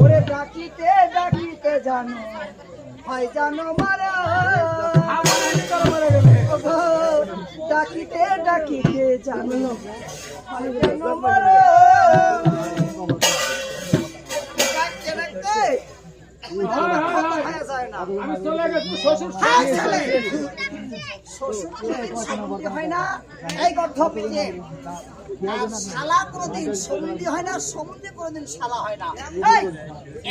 ওরে ডাকিতে ডাকিতে জানো। হয় জানো মারা। ডাকিতে ডাকিতে জানো। হয় জানো মারা। আমি চলে গেছি। শ্বশুর শ্বশুর হয় না এই গর্ধ পেটে শালা কোনোদিন হয় না কোনোদিন শালা হয় না।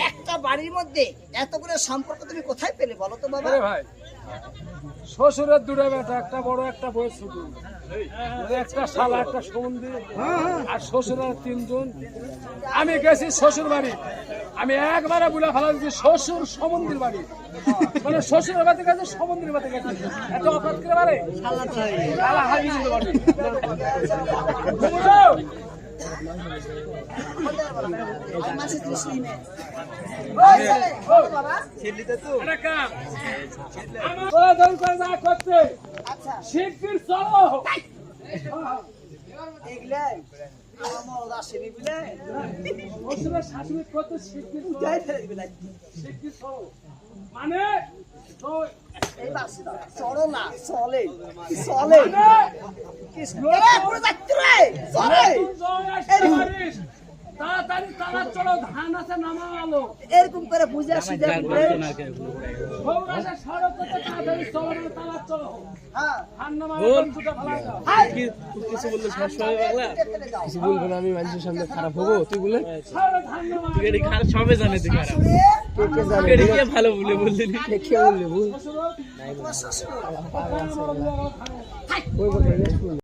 একটা বাড়ির মধ্যে এত করে সম্পর্ক তুমি কোথায় পেলে বলো তো বাবা? ভাই শ্বশুরের দুটো বেটা, একটা বড়, একটা বয়স ছোট। একটা শালা, একটা সম্বন্ধী আর শ্বশুরের তিনজন। আমি গেছি শ্বশুর বাড়ি। আমি একবারে বলে ফেলা দিচ্ছি শ্বশুর সমন্দির বাড়ি। মানে শ্বশুরের বাড়ি গেছে, সমন্দির বাড়ি গেছে। এত করে পারে? শালা ত্রিশ শিগগির চলো দেখলে আমার মরদ আসেনি বুঝলে শ্বশুরের শাশুড়ি কত শিগগির চলো। উঠাই ফেলে দিবে নাকি? শিগগির চলো। মানে। চলো না চলে চলে চলে তালা ধান আছে আলো। এরকম করে বুঝে সুঝে করে সৌরাশে সড়ক করতে তাড়াতাড়ি চলো না তালা চলো হ্যাঁ। ধান নামা দুটো ফেলা দাও কিছু বললে সবসময় বাংলা কিছু বলব না আমি মানুষের সামনে খারাপ হব তুই বলে। এটি খারাপ সবে জানে তুই খারাপ। শাশুড়ি এটি কে ভালো বলে বললি কে তোমার